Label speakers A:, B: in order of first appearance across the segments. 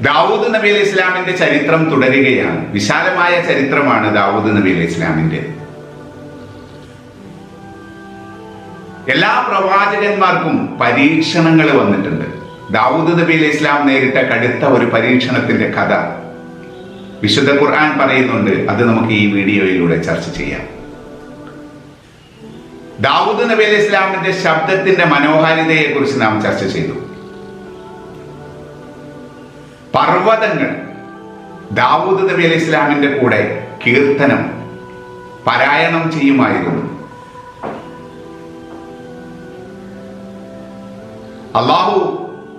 A: ദാവൂദ് നബി അലൈഹി ഇസ്ലാമിന്റെ ചരിത്രം തുടരുകയാണ്. വിശാലമായ ചരിത്രമാണ് ദാവൂദ് നബി അലൈഹി ഇസ്ലാമിന്റെ എല്ലാ പ്രവാചകന്മാർക്കും പരീക്ഷണങ്ങൾ വന്നിട്ടുണ്ട്. ദാവൂദ് നബി അലൈഹി ഇസ്ലാം നേരിട്ട കടുത്ത ഒരു പരീക്ഷണത്തിന്റെ കഥ. വിശുദ്ധ ഖുർആൻ പറയുന്നുണ്ട് അത് നമുക്ക് ഈ വീഡിയോയിലൂടെ ചർച്ച ചെയ്യാം. ദാവൂദ് നബി അലൈഹി ഇസ്ലാമിന്റെ ശബ്ദത്തിന്റെ മനോഹാരിതയെ കുറിച്ച് നാം ചർച്ച ചെയ്തു. പർവതങ്ങൾ. ദാവൂദ് നബി അലൈഹി ഇസ്ലാമിന്റെ കൂടെ കീർത്തനം പാരായണം ചെയ്യുമായിരുന്നു. അള്ളാഹു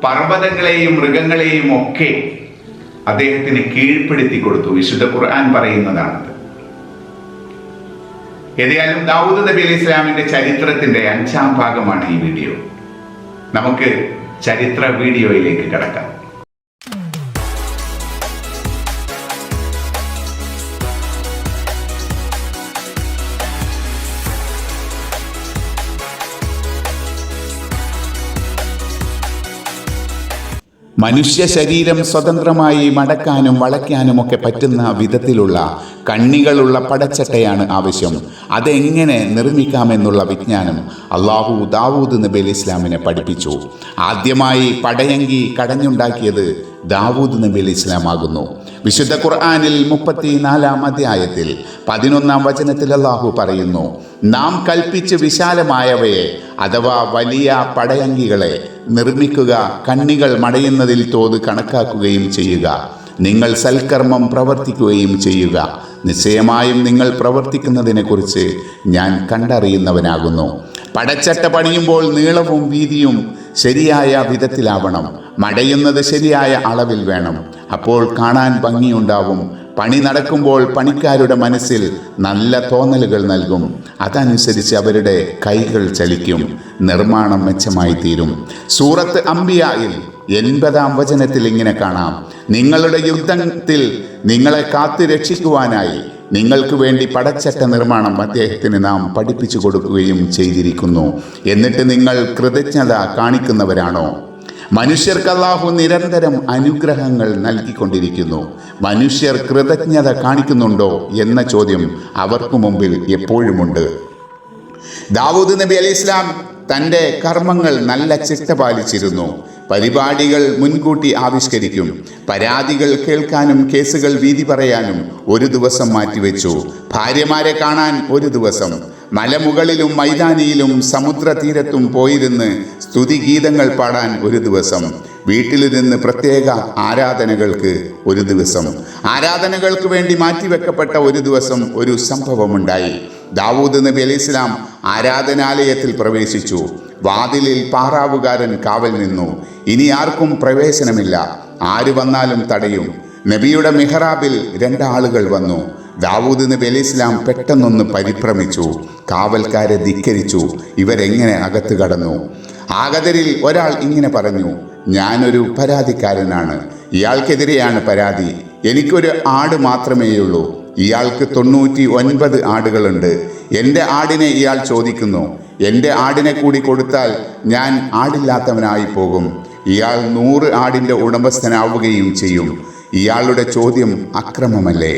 A: പർവതങ്ങളെയും മൃഗങ്ങളെയും ഒക്കെ അദ്ദേഹത്തിന് കീഴ്പ്പെടുത്തി കൊടുത്തു. വിശുദ്ധ ഖുർആൻ പറയുന്നതാണത് ഏതായാലും ദാവൂദ് നബി അലൈഹി ഇസ്ലാമിന്റെ ചരിത്രത്തിന്റെ അഞ്ചാം ഭാഗമാണ് ഈ വീഡിയോ. നമുക്ക് ചരിത്ര വീഡിയോയിലേക്ക് കടക്കാം. മനുഷ്യ ശരീരം സ്വതന്ത്രമായി മടക്കാനും വളയ്ക്കാനുമൊക്കെ പറ്റുന്ന വിധത്തിലുള്ള കണ്ണികളുള്ള പടച്ചട്ടയാണ് ആവശ്യം. അതെങ്ങനെ നിർമ്മിക്കാമെന്നുള്ള വിജ്ഞാനം അള്ളാഹു ദാവൂദ് നബി അലി ഇസ്ലാമിനെ പഠിപ്പിച്ചു. ആദ്യമായി പടയങ്കി കടഞ്ഞുണ്ടാക്കിയത് ദാവൂദ് നബി അലി ഇസ്ലാമാകുന്നു വിശുദ്ധ ഖുർആാനിൽ മുപ്പത്തിനാലാം അധ്യായത്തിൽ പതിനൊന്നാം വചനത്തിൽ അള്ളാഹു പറയുന്നു നാം കൽപ്പിച്ച് വിശാലമായവയെ അഥവാ വലിയ പടയങ്കികളെ നിർമ്മിക്കുക കണ്ണികൾ മടയുന്നതിൽ തോത് കണക്കാക്കുകയും ചെയ്യുക. നിങ്ങൾ സൽക്കർമ്മം പ്രവർത്തിക്കുകയും ചെയ്യുക. നിശ്ചയമായും നിങ്ങൾ പ്രവർത്തിക്കുന്നതിനെക്കുറിച്ച് ഞാൻ കണ്ടറിയുന്നവനാകുന്നു. പടച്ചട്ട പണിയുമ്പോൾ നീളവും വീതിയും ശരിയായ വിധത്തിലാവണം. മടയുന്നത് ശരിയായ അളവിൽ വേണം. അപ്പോൾ കാണാൻ ഭംഗിയുണ്ടാവും. പണി നടക്കുമ്പോൾ പണിക്കാരുടെ മനസ്സിൽ നല്ല തോന്നലുകൾ നൽകും. അതനുസരിച്ച് അവരുടെ കൈകൾ ചലിക്കും. നിർമ്മാണം മെച്ചമായി തീരും. സൂറത്ത് അംബിയായിൽ എൺപതാം വചനത്തിൽ ഇങ്ങനെ കാണാം. നിങ്ങളുടെ യുദ്ധത്തിൽ നിങ്ങളെ കാത്തു രക്ഷിക്കുവാനായി നിങ്ങൾക്ക് വേണ്ടി പടച്ചട്ട നിർമ്മാണം അദ്ദേഹത്തിന് നാം പഠിപ്പിച്ചു കൊടുക്കുകയും ചെയ്തിരിക്കുന്നു. എന്നിട്ട് നിങ്ങൾ കൃതജ്ഞത കാണിക്കുന്നവരാണോ? മനുഷ്യർക്ക് അല്ലാഹു നിരന്തരം അനുഗ്രഹങ്ങൾ നൽകിക്കൊണ്ടിരിക്കുന്നു. മനുഷ്യർ കൃതജ്ഞത കാണിക്കുന്നുണ്ടോ എന്ന ചോദ്യം അവർക്ക് മുമ്പിൽ എപ്പോഴുമുണ്ട്. ദാവൂദ് നബി അലി ഇസ്ലാം തന്റെ കർമ്മങ്ങൾ നല്ല ചിട്ട പാലിച്ചിരുന്നു. പരിപാടികൾ മുൻകൂട്ടി ആവിഷ്കരിക്കും. പരാതികൾ കേൾക്കാനും കേസുകൾ വീതി പറയാനും ഒരു ദിവസം മാറ്റിവെച്ചു. ഭാര്യമാരെ കാണാൻ ഒരു ദിവസം. മലമുകളിലും മൈതാനിയിലും സമുദ്രതീരത്തും പോയിരുന്ന് സ്തുതിഗീതങ്ങൾ പാടാൻ ഒരു ദിവസം. വീട്ടിലിരുന്ന് പ്രത്യേക ആരാധനകൾക്ക് ഒരു ദിവസം. ആരാധനകൾക്ക് വേണ്ടി മാറ്റിവെക്കപ്പെട്ട ഒരു ദിവസം ഒരു സംഭവമുണ്ടായി. ദാവൂദ് നബി അലി ഇസ്ലാം ആരാധനാലയത്തിൽ പ്രവേശിച്ചു. വാതിലിൽ പാറാവുകാരൻ കാവൽ നിന്നു. ഇനി ആർക്കും പ്രവേശനമില്ല. ആര് വന്നാലും തടയും. നബിയുടെ മിഹ്റാബിൽ രണ്ടാളുകൾ വന്നു. ദാവൂദ് നബി അലി ഇസ്ലാം പെട്ടെന്നൊന്ന് പരിഭ്രമിച്ചു കാവൽക്കാരെ ധിക്കരിച്ചു ഇവരെങ്ങനെ അകത്ത് കടന്നു? ആഗതരിൽ ഒരാൾ ഇങ്ങനെ പറഞ്ഞു ഞാനൊരു പരാതിക്കാരനാണ് ഇയാൾക്കെതിരെയാണ് പരാതി എനിക്കൊരു ആട് മാത്രമേയുള്ളൂ ഇയാൾക്ക് തൊണ്ണൂറ്റി ഒൻപത് ആടുകളുണ്ട് എന്റെ ആടിനെ ഇയാൾ ചോദിക്കുന്നു എന്റെ ആടിനെ കൂടി കൊടുത്താൽ ഞാൻ ആടില്ലാത്തവനായി പോകും ഇയാൾ നൂറ് ആടിന്റെ ഉടമസ്ഥനാവുകയും ചെയ്യും ഇയാളുടെ ചോദ്യം അക്രമമല്ലേ?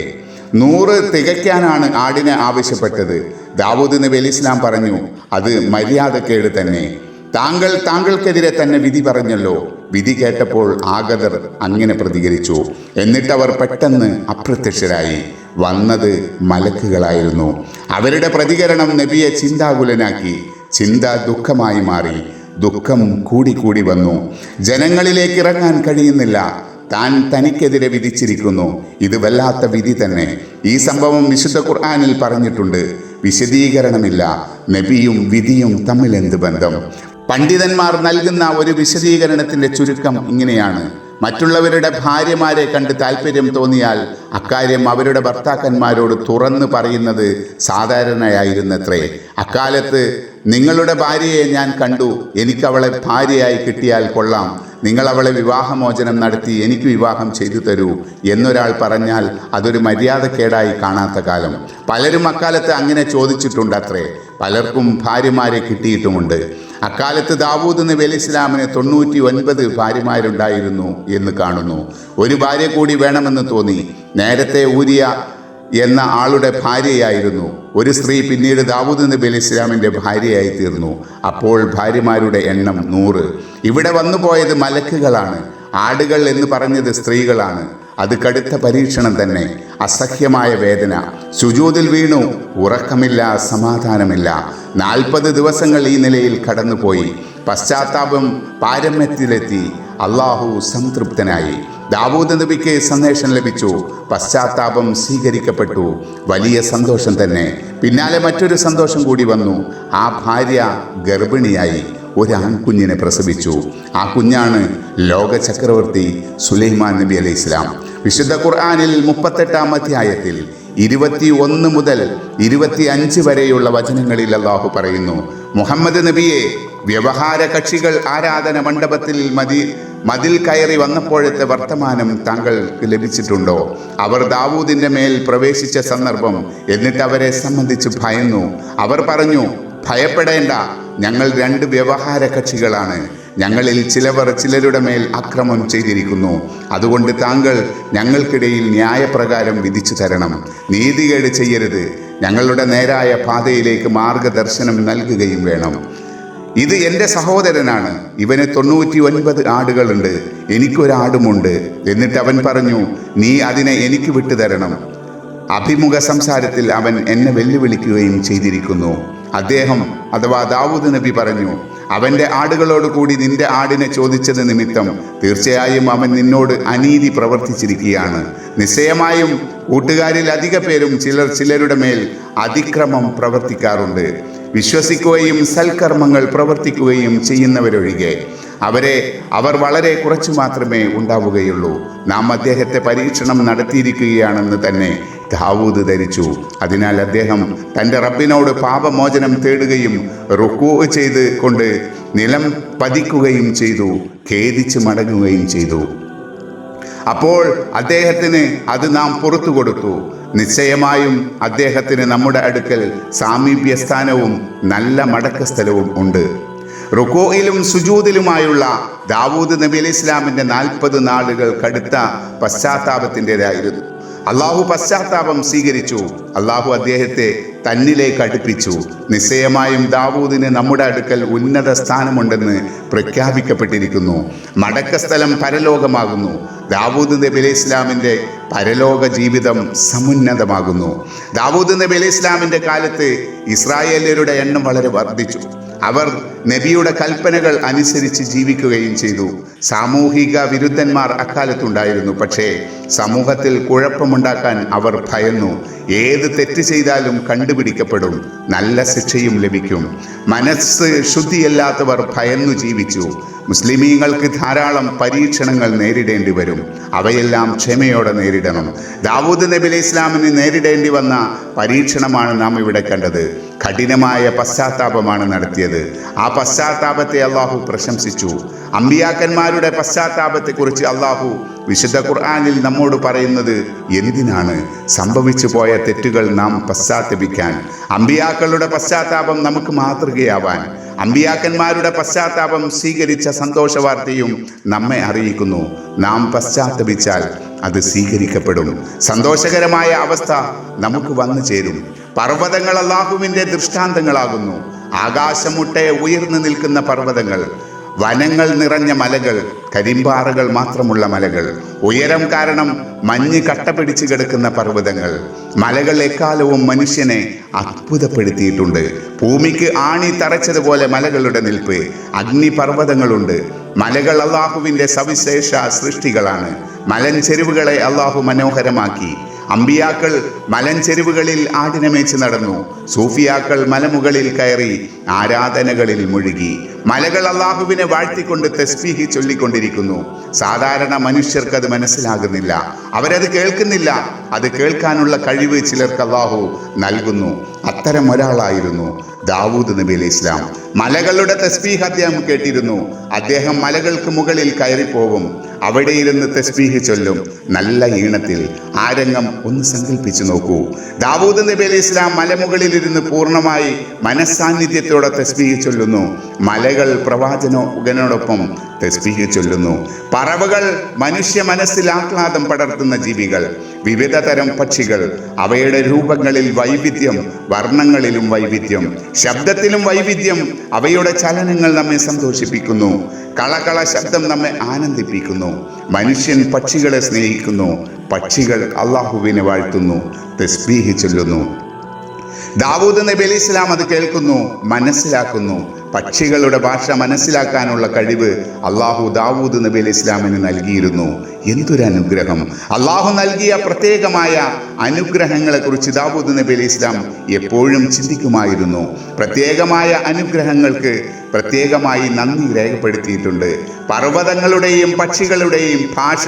A: നൂറ് തികയ്ക്കാനാണ് ആടിനെ ആവശ്യപ്പെട്ടത്. ദാവൂദ് നബി അലി ഇസ്ലാം പറഞ്ഞു അത് മര്യാദക്കേട് തന്നെ. താങ്കൾ താങ്കൾക്കെതിരെ തന്നെ വിധി പറഞ്ഞല്ലോ. വിധി കേട്ടപ്പോൾ ആഗതർ അങ്ങനെ പ്രതികരിച്ചു. എന്നിട്ടവർ പെട്ടെന്ന് അപ്രത്യക്ഷരായി. വന്നത് മലക്കുകളായിരുന്നു. അവരുടെ പ്രതികരണം നബിയെ ചിന്താകുലനാക്കി. ചിന്ത ദുഃഖമായി മാറി. ദുഃഖം കൂടിക്കൂടി വന്നു. ജനങ്ങളിലേക്ക് ഇറങ്ങാൻ കഴിയുന്നില്ല. താൻ തനിക്കെതിരെ വിധിച്ചിരിക്കുന്നു. ഇത് വല്ലാത്ത വിധി തന്നെ. ഈ സംഭവം വിശുദ്ധ ഖുർആാനിൽ പറഞ്ഞിട്ടുണ്ട്. വിശദീകരണമില്ല. നബിയും വിധിയും തമ്മിൽ എന്ത് ബന്ധം? പണ്ഡിതന്മാർ നൽകുന്ന ഒരു വിശദീകരണത്തിന്റെ ചുരുക്കം ഇങ്ങനെയാണ്. മറ്റുള്ളവരുടെ ഭാര്യമാരെ കണ്ട് താല്പര്യം തോന്നിയാൽ അക്കാര്യം അവരുടെ ഭർത്താക്കന്മാരോട് തുറന്നു പറയുന്നത് സാധാരണയായിരുന്നത്രേ. അക്കാലത്ത് നിങ്ങളുടെ ഭാര്യയെ ഞാൻ കണ്ടു. എനിക്കവളെ ഭാര്യയായി കിട്ടിയാൽ കൊള്ളാം.
B: നിങ്ങൾ അവളെ വിവാഹമോചനം നടത്തി എനിക്ക് വിവാഹം ചെയ്തു തരൂ എന്നൊരാൾ പറഞ്ഞാൽ അതൊരു മര്യാദക്കേടായി കാണാത്ത കാലം. പലരും അക്കാലത്ത് അങ്ങനെ ചോദിച്ചിട്ടുണ്ട് അത്രേ പലർക്കും ഭാര്യമാരെ കിട്ടിയിട്ടുമുണ്ട്. അക്കാലത്ത് ദാവൂദ് നബി ഇസ്ലാമിന് തൊണ്ണൂറ്റി ഒൻപത് ഭാര്യമാരുണ്ടായിരുന്നു എന്ന് കാണുന്നു. ഒരു ഭാര്യ കൂടി വേണമെന്ന് തോന്നി. നേരത്തെ ഊരിയ എന്ന ആളുടെ ഭാര്യയായിരുന്നു. ഒരു സ്ത്രീ പിന്നീട് ദാവൂദ് നബി അലി ഇസ്ലാമിന്റെ ഭാര്യയായി തീർന്നു അപ്പോൾ ഭാര്യമാരുടെ എണ്ണം നൂറ്. ഇവിടെ വന്നുപോയത് മലക്കുകളാണ്. ആടുകൾ എന്ന് പറഞ്ഞത് സ്ത്രീകളാണ്. അത് കടുത്ത പരീക്ഷണം തന്നെ. അസഹ്യമായ വേദന. സുജൂതിൽ വീണു. ഉറക്കമില്ല സമാധാനമില്ല. നാൽപ്പത് ദിവസങ്ങൾ ഈ നിലയിൽ കടന്നുപോയി. പശ്ചാത്താപം പാരമ്യത്തിലെത്തി. അള്ളാഹു സംതൃപ്തനായി. ദാവൂദ് നബിക്ക് സന്ദേശം ലഭിച്ചു. പശ്ചാത്താപം സ്വീകരിക്കപ്പെട്ടു. വലിയ സന്തോഷം തന്നെ. പിന്നാലെ മറ്റൊരു സന്തോഷം കൂടി വന്നു. ആ ഭാര്യ ഗർഭിണിയായി ഒരു ആൺകുഞ്ഞിനെ പ്രസവിച്ചു. ആ കുഞ്ഞാണ് ലോക ചക്രവർത്തി സുലൈമാൻ നബി അലൈഹി ഇസ്ലാം വിശുദ്ധ ഖുർആാനിൽ മുപ്പത്തെട്ടാം അധ്യായത്തിൽ ഇരുപത്തി ഒന്ന് മുതൽ ഇരുപത്തി അഞ്ച് വരെയുള്ള വചനങ്ങളിൽ അള്ളാഹു പറയുന്നു മുഹമ്മദ് നബിയെ വ്യവഹാര കക്ഷികൾ ആരാധന മണ്ഡപത്തിൽ മതി മതിൽ കയറി വന്നപ്പോഴത്തെ വർത്തമാനം താങ്കൾക്ക് ലഭിച്ചിട്ടുണ്ടോ? അവർ ദാവൂദിന്റെ മേൽ പ്രവേശിച്ച സന്ദർഭം എന്നിട്ട് അവരെ സംബന്ധിച്ച് ഭയന്നു. അവർ പറഞ്ഞു ഭയപ്പെടേണ്ട. ഞങ്ങൾ രണ്ട് വ്യവഹാര കക്ഷികളാണ്. ഞങ്ങളിൽ ചിലവർ ചിലരുടെ മേൽ അക്രമം ചെയ്തിരിക്കുന്നു. അതുകൊണ്ട് താങ്കൾ ഞങ്ങൾക്കിടയിൽ ന്യായപ്രകാരം വിധിച്ചു തരണം. നീതികേട് ചെയ്യരുത്. ഞങ്ങളുടെ നേരായ പാതയിലേക്ക് മാർഗദർശനം നൽകുകയും വേണം. ഇത് എന്റെ സഹോദരനാണ്. ഇവന് തൊണ്ണൂറ്റി ഒൻപത് ആടുകളുണ്ട്. എനിക്കൊരാടുമുണ്ട്. എന്നിട്ട് അവൻ പറഞ്ഞു നീ അതിനെ എനിക്ക് വിട്ടുതരണം. അഭിമുഖ സംസാരത്തിൽ അവൻ എന്നെ വെല്ലുവിളിക്കുകയും ചെയ്തിരിക്കുന്നു. അദ്ദേഹം അഥവാ ദാവൂദ് നബി പറഞ്ഞു അവന്റെ ആടുകളോട് കൂടി നിന്റെ ആടിനെ ചോദിച്ചത് നിമിത്തം തീർച്ചയായും അവൻ നിന്നോട് അനീതി പ്രവർത്തിച്ചിരിക്കുകയാണ്. നിശ്ചയമായും കൂട്ടുകാരിൽ അധിക പേരും ചിലർ ചിലരുടെ മേൽ അതിക്രമം പ്രവർത്തിക്കാറുണ്ട്. വിശ്വസിക്കുകയും സൽക്കർമ്മങ്ങൾ പ്രവർത്തിക്കുകയും ചെയ്യുന്നവരൊഴികെ. അവരെ അവർ വളരെ കുറച്ചു മാത്രമേ ഉണ്ടാവുകയുള്ളൂ. നാം അദ്ദേഹത്തെ പരീക്ഷണം നടത്തിയിരിക്കുകയാണെന്ന് തന്നെ ദാവൂദ് ധരിച്ചു. അതിനാൽ അദ്ദേഹം തന്റെ റബ്ബിനോട് പാപമോചനം തേടുകയും റുക്കൂ ചെയ്ത് കൊണ്ട് നിലം പതിക്കുകയും ചെയ്തു ഖേദിച്ച് മടങ്ങുകയും ചെയ്തു. അപ്പോൾ അദ്ദേഹത്തിന് അത് നാം പുറത്തു കൊടുത്തു. നിശ്ചയമായും അദ്ദേഹത്തിന് നമ്മുടെ അടുക്കൽ സാമീപ്യസ്ഥാനവും നല്ല മടക്ക സ്ഥലവും ഉണ്ട്. റുക്കോയിലും സുജൂതിലുമായുള്ള ദാവൂദ് നബി അലി ഇസ്ലാമിന്റെ നാൽപ്പത് നാളുകൾ കടുത്ത പശ്ചാത്താപത്തിന്റെതായിരുന്നു അള്ളാഹു പശ്ചാത്താപം സ്വീകരിച്ചു. അള്ളാഹു അദ്ദേഹത്തെ തന്നിലേക്ക് അടുപ്പിച്ചു. നിശ്ചയമായും ദാവൂദിന് നമ്മുടെ അടുക്കൽ ഉന്നത സ്ഥാനമുണ്ടെന്ന് പ്രഖ്യാപിക്കപ്പെട്ടിരിക്കുന്നു. മടക്ക സ്ഥലം പരലോകമാകുന്നു. ദാവൂദ് നബി അലൈഹി ഇസ്ലാമിന്റെ പരലോക ജീവിതം സമുന്നതമാകുന്നു. ദാവൂദ് നബി അലൈഹി ഇസ്ലാമിന്റെ കാലത്ത് ഇസ്രായേലരുടെ എണ്ണം വളരെ വർദ്ധിച്ചു. അവർ നബിയുടെ കൽപ്പനകൾ അനുസരിച്ച് ജീവിക്കുകയും ചെയ്തു. സാമൂഹിക വിരുദ്ധന്മാർ അക്കാലത്തുണ്ടായിരുന്നു. പക്ഷേ സമൂഹത്തിൽ കുഴപ്പമുണ്ടാക്കാൻ അവർ ഭയന്നു. ഏത് തെറ്റ് ചെയ്താലും കണ്ടുപിടിക്കപ്പെടും. നല്ല ശിക്ഷയും ലഭിക്കും. മനസ്സ് ശുദ്ധിയല്ലാത്തവർ ഭയന്നു ജീവിച്ചു. മുസ്ലിമീങ്ങൾക്ക് ധാരാളം പരീക്ഷണങ്ങൾ നേരിടേണ്ടി വരും. അവയെല്ലാം ക്ഷമയോടെ നേരിടണം. ദാവൂദ് നബി അലൈഹി ഇസ്ലാമിന് നേരിടേണ്ടി വന്ന പരീക്ഷണമാണ് നാം ഇവിടെ കണ്ടത്. കഠിനമായ പശ്ചാത്താപമാണ് നടത്തിയത്. ആ പശ്ചാത്താപത്തെ അള്ളാഹു പ്രശംസിച്ചു. അമ്പിയാക്കന്മാരുടെ പശ്ചാത്താപത്തെക്കുറിച്ച് അള്ളാഹു വിശുദ്ധ ഖുർആാനിൽ നമ്മോട് പറയുന്നത് എന്തിനാണ്? സംഭവിച്ചു പോയ തെറ്റുകൾ നാം പശ്ചാത്തപിക്കാൻ അമ്പിയാക്കളുടെ പശ്ചാത്താപം നമുക്ക് മാതൃകയാവാൻ അമ്പിയാക്കന്മാരുടെ പശ്ചാത്താപം സ്വീകരിച്ച സന്തോഷവാർത്തയും നമ്മെ അറിയിക്കുന്നു. നാം പശ്ചാത്തപിച്ചാൽ അത് സ്വീകരിക്കപ്പെടും. സന്തോഷകരമായ അവസ്ഥ നമുക്ക് വന്നു ചേരും. പർവതങ്ങൾ അള്ളാഹുവിന്റെ ദൃഷ്ടാന്തങ്ങളാകുന്നു. ആകാശമുട്ടെ ഉയർന്നു നിൽക്കുന്ന പർവതങ്ങൾ വനങ്ങൾ നിറഞ്ഞ മലകൾ കരിമ്പാറകൾ മാത്രമുള്ള മലകൾ. ഉയരം കാരണം മഞ്ഞ് കട്ട പിടിച്ച് കിടക്കുന്ന പർവതങ്ങൾ. മലകൾ എക്കാലവും മനുഷ്യനെ അത്ഭുതപ്പെടുത്തിയിട്ടുണ്ട്. ഭൂമിക്ക് ആണി തറച്ചതുപോലെ മലകളുടെ നിൽപ്പ് അഗ്നിപർവതങ്ങളുണ്ട്. മലകൾ അള്ളാഹുവിന്റെ സവിശേഷ സൃഷ്ടികളാണ്. മലൻ ചെരുവുകളെ അള്ളാഹു മനോഹരമാക്കി. അമ്പിയാക്കൾ മലഞ്ചെരുവുകളിൽ ആടിനമേച്ച് നടന്നു. സൂഫിയാക്കൾ മലമുകളിൽ കയറി ആരാധനകളിൽ മുഴുകി. മലകൾ അള്ളാഹുവിനെ വാഴ്ത്തിക്കൊണ്ട് തസ്ബീഹി ചൊല്ലിക്കൊണ്ടിരിക്കുന്നു. സാധാരണ മനുഷ്യർക്ക് അത് മനസ്സിലാകുന്നില്ല. അവരത് കേൾക്കുന്നില്ല. അത് കേൾക്കാനുള്ള കഴിവ് ചിലർക്ക് അള്ളാഹു നൽകുന്നു. അത്തരം ഒരാളായിരുന്നു ദാവൂദ് നബി അലൈഹി ഇസ്ലാം. മലകളുടെ തസ്ബീഹ് അദ്ദേഹം കേട്ടിരുന്നു. അദ്ദേഹം മലകൾക്ക് മുകളിൽ കയറിപ്പോകും അവിടെ ഇരുന്ന് തസ്ബീഹ് ചൊല്ലും. നല്ല ഈണത്തിൽ ആരംഗം രംഗം ഒന്ന് സങ്കല്പിച്ചു നോക്കൂ. ദാവൂദ് നബി അലൈഹി ഇസ്ലാം മലമുകളിൽ ഇരുന്ന് പൂർണമായി മനസാന്നിധ്യത്തോടെ തെസ്ബീഹ് ചൊല്ലുന്നു. മലകൾ പ്രവാചനോടൊപ്പം തസ്ബീഹ് ചൊല്ലുന്നു. പറവകൾ മനുഷ്യ മനസ്സിൽ ആഹ്ലാദം പടർത്തുന്ന ജീവികൾ വിവിധ തരം പക്ഷികൾ അവയുടെ രൂപങ്ങളിൽ വൈവിധ്യം വർണങ്ങളിലും വൈവിധ്യം ശബ്ദത്തിലും വൈവിധ്യം അവയുടെ ചലനങ്ങൾ നമ്മെ സന്തോഷിപ്പിക്കുന്നു. കളകള ശബ്ദം നമ്മെ ആനന്ദിപ്പിക്കുന്നു. മനുഷ്യൻ പക്ഷികളെ സ്നേഹിക്കുന്നു. പക്ഷികൾ അള്ളാഹുവിനെ വാഴ്ത്തുന്നു. തസ്ബീഹ് ചൊല്ലുന്നു. ദാവൂദ് നബി അലി ഇസ്ലാം അത് കേൾക്കുന്നു മനസ്സിലാക്കുന്നു. പക്ഷികളുടെ ഭാഷ മനസ്സിലാക്കാനുള്ള കഴിവ് അള്ളാഹു ദാവൂദ് നബി അലി ഇസ്ലാമിന് നൽകിയിരുന്നു. എന്തൊരു അനുഗ്രഹം. അള്ളാഹു നൽകിയ പ്രത്യേകമായ അനുഗ്രഹങ്ങളെക്കുറിച്ച് ദാവൂദ് നബി അലി ഇസ്ലാം എപ്പോഴും ചിന്തിക്കുമായിരുന്നു. പ്രത്യേകമായ അനുഗ്രഹങ്ങൾക്ക് പ്രത്യേകമായി നന്ദി രേഖപ്പെടുത്തിയിട്ടുണ്ട്. പർവതങ്ങളുടെയും പക്ഷികളുടെയും ഭാഷ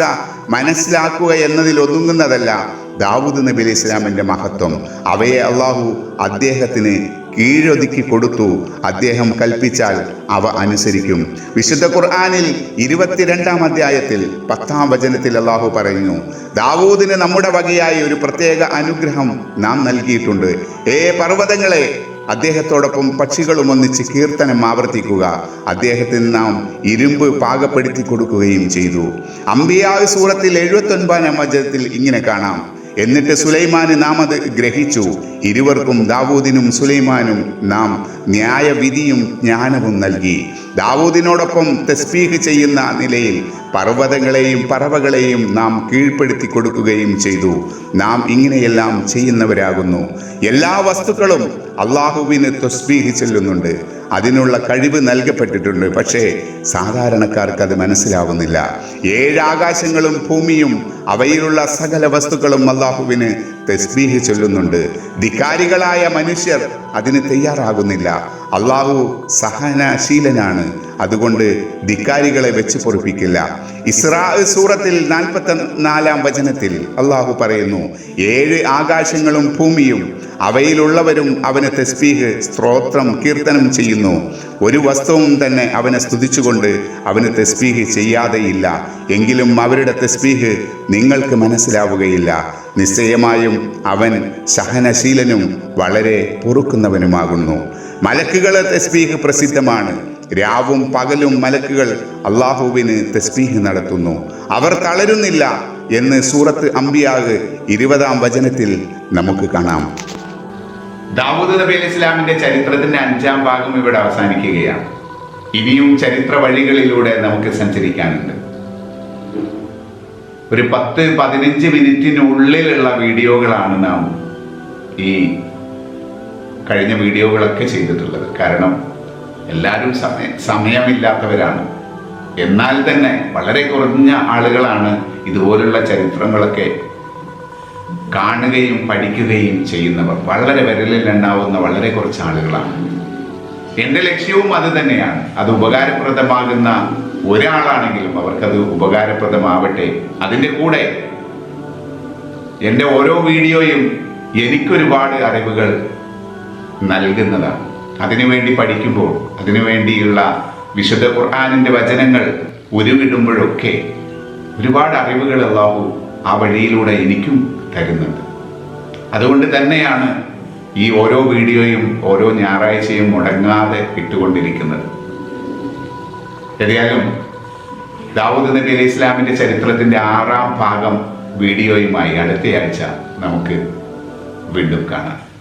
B: മനസ്സിലാക്കുക എന്നതിൽ ഒതുങ്ങുന്നതല്ല ദാവൂദ് നബി അലി ഇസ്ലാമിന്റെ മഹത്വം. അവയെ അള്ളാഹു അദ്ദേഹത്തിന് കീഴൊതുക്കി കൊടുത്തു. അദ്ദേഹം കൽപ്പിച്ചാൽ അവ അനുസരിക്കും. വിശുദ്ധ ഖുർആാനിൽ ഇരുപത്തിരണ്ടാം അധ്യായത്തിൽ പത്താം വചനത്തിൽ അള്ളാഹു പറയുന്നു ദാവൂദിന് നമ്മുടെ വകയായി ഒരു പ്രത്യേക അനുഗ്രഹം നാം നൽകിയിട്ടുണ്ട്. ഏ പർവതങ്ങളെ അദ്ദേഹത്തോടൊപ്പം പക്ഷികളും ഒന്നിച്ച് കീർത്തനം ആവർത്തിക്കുക. അദ്ദേഹത്തിന് നാം ഇരുമ്പ് പാകപ്പെടുത്തി കൊടുക്കുകയും ചെയ്തു. അമ്പിയാവ് സൂറത്തിൽ എഴുപത്തി ഒൻപതാം വചനത്തിൽ ഇങ്ങനെ കാണാം എന്നിട്ട് സുലൈമാന് നാം അത് ഗ്രഹിച്ചു. ഇരുവർക്കും ദാവൂദിനും സുലൈമാനും നാം ന്യായവിധിയും ജ്ഞാനവും നൽകി. ദാവൂദിനോടൊപ്പം തസ്ബീഹ് ചെയ്യുന്ന നിലയിൽ പർവതങ്ങളെയും പറവകളെയും നാം കീഴ്പ്പെടുത്തി കൊടുക്കുകയും ചെയ്തു. നാം ഇങ്ങനെയെല്ലാം ചെയ്യുന്നവരാകുന്നു. എല്ലാ വസ്തുക്കളും അള്ളാഹുവിന് തസ്ബീഹ് ചെല്ലുന്നുണ്ട്. അതിനുള്ള കഴിവ് നൽകപ്പെട്ടിട്ടുണ്ട്. പക്ഷേ സാധാരണക്കാർക്ക് അത് മനസ്സിലാവുന്നില്ല. ഏഴാകാശങ്ങളും ഭൂമിയും അവയിലുള്ള സകല വസ്തുക്കളും അള്ളാഹുവിന് തസ്ബീഹ് ചൊല്ലുന്നുണ്ട്. ധിക്കാരികളായ മനുഷ്യർ അതിന് തയ്യാറാകുന്നില്ല. അള്ളാഹു സഹനശീലനാണ്. അതുകൊണ്ട് ധിക്കാരികളെ വെച്ച് പൊറിപ്പിക്കില്ല. ഇസ്രാ സൂറത്തിൽ നാൽപ്പത്തി നാലാം വചനത്തിൽ അള്ളാഹു പറയുന്നു ഏഴ് ആകാശങ്ങളും ഭൂമിയും അവയിലുള്ളവരും അവന് തസ്ബീഹ് സ്ത്രോത്രം കീർത്തനം ചെയ്യുന്നു. ഒരു വസ്തുവും തന്നെ അവനെ സ്തുതിച്ചുകൊണ്ട് അവന് തസ്ബീഹ് ചെയ്യാതെയില്ല. എങ്കിലും അവരുടെ തസ്ബീഹ് നിങ്ങൾക്ക് മനസ്സിലാവുകയില്ല. നിശ്ചയമായും അവൻ സഹനശീലനും വളരെ പൊറുക്കുന്നവനുമാകുന്നു. മലക്കുകളെ തസ്ബീഹ് പ്രസിദ്ധമാണ്. രാവും പകലും മലക്കുകൾ അള്ളാഹുവിന് തസ്മീഹ് നടത്തുന്നു. അവർ തളരുന്നില്ല എന്ന് സൂറത്ത് അമ്പിയാഗ് ഇരുപതാം വചനത്തിൽ നമുക്ക് കാണാം.
A: ദാവൂദ് നബി ഇസ്ലാമിന്റെ ചരിത്രത്തിന്റെ അഞ്ചാം ഭാഗം ഇവിടെ അവസാനിക്കുകയാണ്. ഇനിയും ചരിത്ര വഴികളിലൂടെ നമുക്ക് സഞ്ചരിക്കാനുണ്ട്. ഒരു പത്ത് പതിനഞ്ച് മിനിറ്റിനുള്ളിലുള്ള വീഡിയോകളാണ് നാം ഈ കഴിഞ്ഞ വീഡിയോകളൊക്കെ ചെയ്തിട്ടുള്ളത്. കാരണം എല്ലാവരും സമയ സമയമില്ലാത്തവരാണ്. എന്നാൽ തന്നെ വളരെ കുറഞ്ഞ ആളുകളാണ് ഇതുപോലുള്ള ചരിത്രങ്ങളൊക്കെ കാണുകയും പഠിക്കുകയും ചെയ്യുന്നവർ. വളരെ വിരലിൽ ഉണ്ടാവുന്ന വളരെ കുറച്ച് ആളുകളാണ്. എന്റെ ലക്ഷ്യവും അത് തന്നെയാണ്. അത് ഉപകാരപ്രദമാകുന്ന ഒരാളാണെങ്കിലും അവർക്കത് ഉപകാരപ്രദമാവട്ടെ. അതിന്റെ കൂടെ എന്റെ ഓരോ വീഡിയോയും എനിക്കൊരുപാട് അറിവുകൾ നൽകുന്നതാണ്. അതിനുവേണ്ടി പഠിക്കുമ്പോൾ അതിനുവേണ്ടിയുള്ള വിശുദ്ധ ഖുർആാനിന്റെ വചനങ്ങൾ ഉരുവിടുമ്പോഴൊക്കെ ഒരുപാട് അറിവുകൾ അള്ളാഹു ആ വഴിയിലൂടെ എനിക്കും തരുന്നുണ്ട്. അതുകൊണ്ട് തന്നെയാണ് ഈ ഓരോ വീഡിയോയും ഓരോ ഞായറാഴ്ചയും മുടങ്ങാതെ ഇട്ടുകൊണ്ടിരിക്കുന്നത്. ഏതായാലും ദാവൂദ് നബി അലൈഹി ഇസ്ലാമിന്റെ ചരിത്രത്തിന്റെ ആറാം ഭാഗം വീഡിയോയുമായി അടുത്തയാഴ്ച നമുക്ക് വീണ്ടും കാണാം.